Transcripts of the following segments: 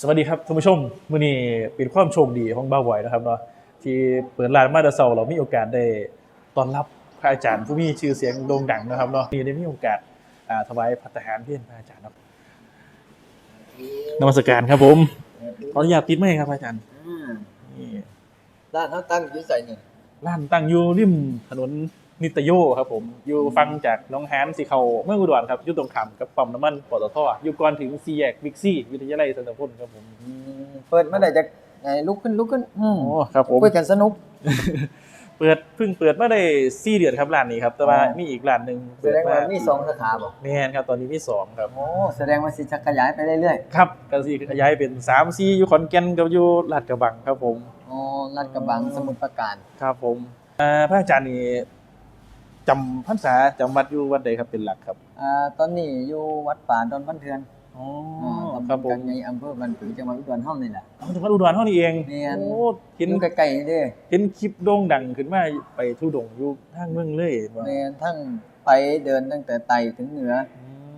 สวัสดีครับท่านผู้ชมมื้อนี้เป็นความโชคดีของบ่าวบอยนะครับเนาะที่เปิดร้านมาแตะเซาเรามีโอกาสได้ต้อนรับพระอาจารย์ผู้มีชื่อเสียงโด่งดังนะครับเนาะนี่ได้มีโอกาสอ่าถวายพัฒหารเพียรพระอาจารย์เนาะนมัสการครับผมขออนุญาตติดไหมค์ครับพระอาจารย์อืมนี่ร้านเขาตั้งอยู่ใส่นี่ร้านตั้งอยู่ริมถนน นิตโยครับผม อยู่ฟังจากหน้องแฮนสิเขาเมืองอุดรครับอยู่ตรงข้ามกับปั๊มน้ำมันปตทอยู่ก่อนถึงซีแยกบิ๊กซี่ วิทยาลัยสันตพลครับผมอืมเปิดเมื่อไหร่จะไงลุกขึ้นลุกขึ้นอืมโอ้ครับผมคุยกันสนุก เปิดเพิ่งเปิดมาได้สี่เดือนครับร้านนี้ครับ แต่ว่าอ๋อ มีอีกร้านหนึ่งแสดงว่ามีสองสาขาบอกแม่นครับตอนนี้มีสองครับ โอ้แสดงว่าสิจะขยายไปเรื่อยครับก็สิขยายเป็นสามซีอยู่ขอนแก่นกับอยู่ลาดกระบังครับผมๆอ๋อลาดกระบังสมุทรปราการ ครับผมอ่าพระอาจารย์นี่ จำพรรษาจำวัดอยู่วัดใดครับเป็นหลักครับอ่าตอนนี้อยู่วัดป่าดอนบ้านเทือนอ๋ออ่าตำบครับลผกัมนในอำเภอบันผือจังหวัดอุดรเฮานี่แหละเอาจังหวัดอุดรเท่านี้เองแม่นโอ้อเห็นยู่ใกล้ๆนี่เด้เห็นคลิปโด่งดังขึ้นมาไปทุดงอยู่ทางเมืองเลยว่าแม่นทั้งไปเดินตั้งแต่ไต่ถึงเหนือ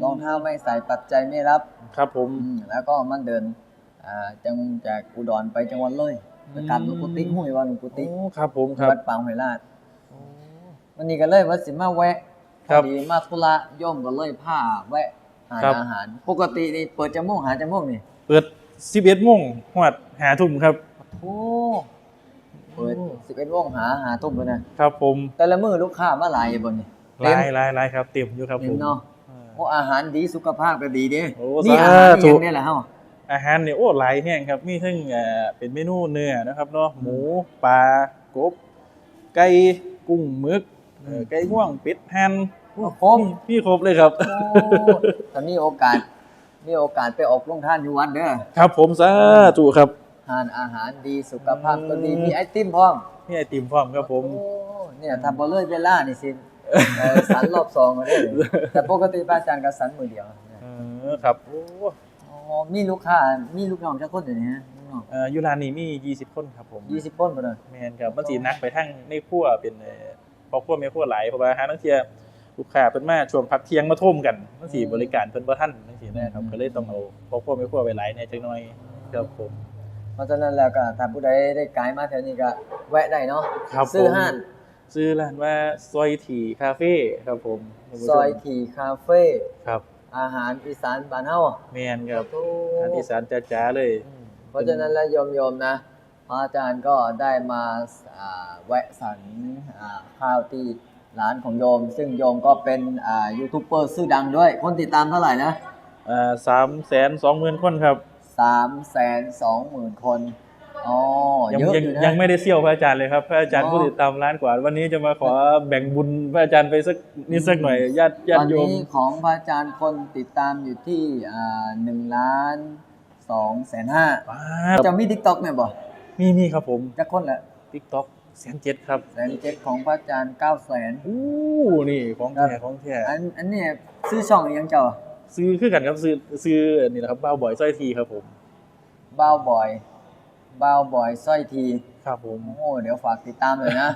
รองเท้าไม่ใส่ปัจจัยไม่รับ ครับผมอืมแล้วก็มันเดินอ่าจังจากอุดรไปจังหวัดเลยไปกราบหลวงปู่ติ๊กห้วยว่าหลวงปู่ติ๊กโอ้ครับผมครับวัดปางห้วยลาด วันนี้ก็เลยว่าสิมาแวะครับพอดีมาธุระโย่อมก็เลยพาแวะหาครับอาหาร ปกตินี่เปิดจะม่วงหาจะม่วงนี่ เปิด11โมงฮอด5ทุ่มครับโอ้เปิด11โมงหาหาทุ่มเลยนะครับผม แต่ละมื้อลูกค้ามาหลายอยู่บ่นี่หลายหลายหลายครับ เต็มอยู่ครับเต็ผมมเนาะอ่าโอ้อาหารดีสุขภาพก็ดีเด้โอ้นี่สาอาหารธุนี่ยังได้ล่ะเฮาอาหารเนี่ยโอ้หลายแห้งครับ มีทั้งเอ่อเป็นเมนูเนื้อนะครับเนาะหมูปลากบไก่กุ้งหมึก เอ่อไก่ง่วงเป็ดหั่นโอ้ครบมีครบเลยครับโอ้ถ้ามีโอกาสมีโอกาสไปออกโรงทานอยู่วัดเด้อครับ ผมสาธุครับทานอาหารดีสุขภาพก็ดีมีไอติมพร้อมมีไอติมพร้อมครับผมโอ้เนี่ยทำบ่เลยเวลานี่สิเออสันรอบสองมาได้เลยแต่ปกติพระอาจารย์ก็สันมือเดียวเออครับโอ้อ๋อมีลูกค้ามีลูกน้องจักคนเดี๋ยวนี้ฮะลูกน้องเอ่ออยู่ร้านนี้มี 20 คนครับผมยี่สิบคนบ่เด้อแมนครับมันสีนักไปทั้งในครัวเป็นเอ่อ พอครัวแม่ครัวหลายเพราะว่าหาทั้งเทียลูกค้าเป็นมาช่วงพักเที่ยงมาท่มกันมันสีบริการเพิ่นบ่ทันจังซี่นะครับก็เลยต้องเอาพอครัวแม่ครัวไปหลายแหน่จักหน่อยครับผมเพราะฉะนั้นแล้วก็ถ้าผู้ใดได้ไกลมาแถวนี้ก็แวะได้เนาะครับซื้อผมห้านซื้อร้านว่าซอยถี่คาเฟ่ครับผมท่านผู้ชมซอยถี่คาเฟ่ครับ อาหารอีสานบ้านเฮาแมนครับโอ้อาหารอีสานจ๋าๆเลย เพราะฉะนั้นแล้วโยมๆนะ พระอาจารย์ก็ได้มาอ่าแวะสันอ่าข้าวที่ร้านของโยม ซึ่งโยมก็เป็นอ่ายูทูบเบอร์ชื่อดังด้วย คนติดตามเท่าไหร่นะอ่าสามแสนสองหมื่นคนครับสามแสนสองหมื่นคนอ๋อยังเยอะยังอยู่นะยังไม่ได้เซี่ยวพระอาจารย์เลยครับ พระอาจารย์อ๋อผู้ติดตามร้านกว่า วันนี้จะมาขอแบ่งบุญพระอาจารย์ไปสักนิดสักหน่อยญาติญาตอตินโยมนี้ของพระอาจารย์คนติดตามอยู่ที่อ่าหนึ่งล้านสองแสนห้าว้าจะมีทิกต็อกไหมบ่ มีมีครับผมจะคนละทิกต็อกแสนเจ็ดครับแสนเจ็ดของพระอาจารย์เก้าแสนอู้นี่ของครัแท้บของแท้อันอันนี้ซื้อช่องอีกยังเจ้าซื้อคือกันครับซื้อซื้อนี่แหละครับบ้าวบ่อยสร้อยทีครับผมบ้าวบอยบ้าวบอยสร้อยทีครับผมโอ้เดี๋ยวฝากติดตามเลยนะ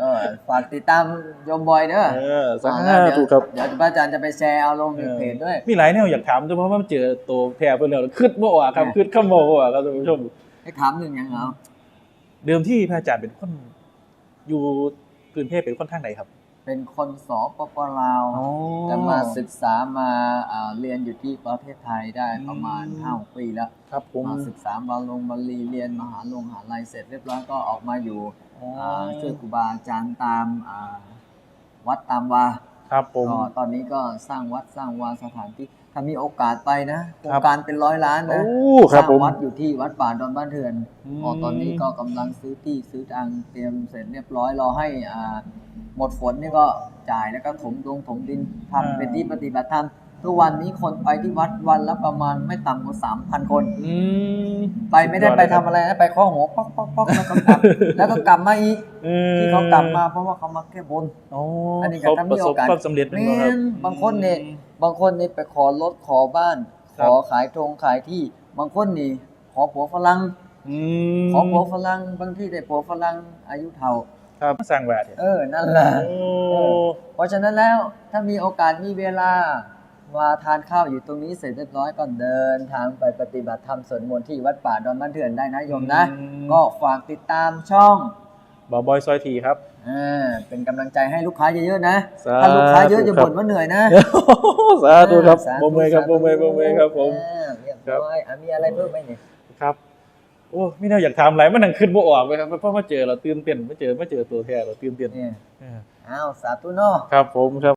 เออฝากติดตามโยมบอยเด้อเออสาอ่าแล้วเดี๋ยวธุครับเดี๋ยวพระอาจารย์จะไปแชร์เอาลงในเพจด้วยมีหลายแนวอยากถามแต่เพราะว่ามันเจอตัวแพร่เพิ่นแล้วคิดบ่ออกครับเออคิดคำบ่ออกครับท่านผู้ชม ให้ถามหนึ่งอย่างเอาเดิมที่พระอาจารย์เป็นคนอยู่พื้นเพศเป็นคนทางไหนครับ เป็นคนสปปลาวแต่มาศึกษามาอ่าเรียนอยู่ที่ประเทศไทยได้ประมาณอืมห้าปีแล้วครับผมมาศึกษาบาลงบาลีเรียนมหาลงมหาลัยเสร็จเรียบร้อยก็ออกมาอยู่อ๋ออ่าช่วยครูบาอาจารย์ตามอ่าวัดตามวาครับผมก็ตอนนี้ก็สร้างวัดสร้างวาสถานที่ ถ้ามีโอกาสไปนะโครครังบการเป็นร้อยล้านโอ้นะคสรับร้างผมวัดอยู่ที่วัดป่าดอนบ้านเถื่อนอืมอ๋อตอนนี้ก็กำลังซื้อที่ซื้อทางเตรียมเสร็จเรียบร้อยรอให้อ่าหมดฝนนี่ก็จ่ายแล้วก็ถมดวงถมดินทำเป็นที่ปฏิบัติธรรมทุกวันนี้คนไปที่วัดวันละประมาณไม่ต่ำกว่าสามพันคนอืมไปไม่ได้ไปทำอะไรนะไปข้อหัวป๊อกป๊อกป๊อกแล้วก็กลับแล้วก็กลับมาอีกอืมที่เขากลับมาเพราะว่าเขามาแก้บนอ๋ออันนี้ก็เขาถ้าปมีระสโอบกาสความสำเร็จเป็นแม่บ่ครับนบางคนเนี่ยบางคนนี่ไปขอรถขอบ้านคขรับอขายตรงขายที่ บางคนนี่ขอผัวฝรั่งอืมขอผัวฝรั่งบางที่ได้ผัวฝรั่งอายุเท่าครับสร้างแวดเนี่ยเออ นั่นแหละโอ้เออเพราะฉะนั้นแล้วถ้ามีโอกาสมีเวลามาทานข้าวอยู่ตรงนี้เสร็จเรียบร้อยก็เดินทางไปปฏิบัติธรรมสวดมนต์ที่วัดป่าดอนบ้านเถื่อนได้นะโยมนะอืมก็ฝากติดตามช่อง บ่าวบอยซอยทีครับ อ่าเป็นกำลังใจให้ลูกค้าเยอะๆนะ สาธุถ้าลูกค้าเยอะจะครับบ่นว่าเหนื่อยนะสาธุครับสาบ่เมอยครับบ่เมอยบ่เมอยครับผม อ่าเรียบร้อยอะมีอะไรเพิ่มไหมเนี่ยครับโอ้ไม่น่าอยากทำอะไรมันนั่งขึ้นบ่ออกเลยครับเพราะมาเจอเราตื่นเต้นมาเจอมาเจอตัวแท้เราตื่นเต้นเนี่ยเอออ้าวสาธุเนาะ ครับผมครับ